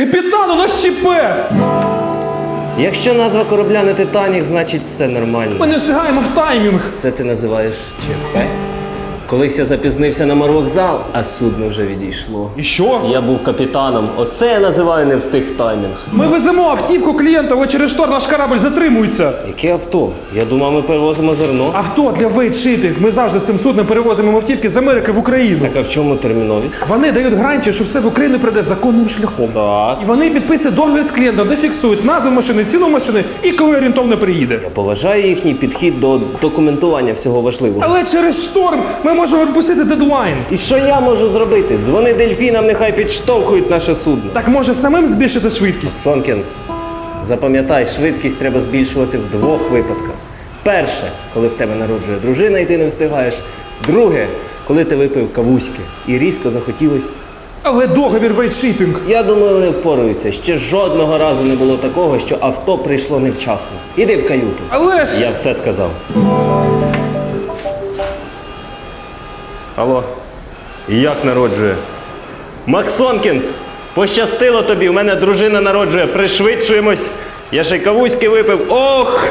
Капітан, у нас ЧП! Якщо назва корабля не Титанік, значить все нормально. Ми не встигаємо в таймінг. Це ти називаєш ЧП? Колись я запізнився на морвокзал, а судно вже відійшло. І що? Я був капітаном. Оце я називаю не встиг таймінг. Ми веземо автівку клієнта, але через штор наш корабль затримується. Яке авто? Я думав, ми перевозимо зерно. Авто для вейдшипінг. Ми завжди цим судном перевозимо автівки з Америки в Україну. Так а в чому терміновість? Вони дають гарантію, що все в Україну прийде законним шляхом. Так. І вони підписують договір з клієнтом, де фіксують назву машини, ціну машини і коли орієнтовно приїде. Я Поважаю їхній підхід до документування всього важливого. Але через шторм ми можемо пропустити дедлайн. І що я можу зробити? Дзвони дельфінам, нехай підштовхують наше судно. Так може самим збільшити швидкість? Сонкінс, запам'ятай, швидкість треба збільшувати в двох випадках. Перше, коли в тебе народжує дружина і ти не встигаєш. Друге, коли ти випив кавуськи і різко захотілось. Але договір вейдшипінг. Я думаю, вони впораються. Ще жодного разу не було такого, що авто прийшло невчасно. Іди в каюту. Але ж Я все сказав. Алло. Як народжує? Максонкінс! Пощастило тобі, у мене дружина народжує. Пришвидшуємось. Я ще й кавуськи випив. Ох!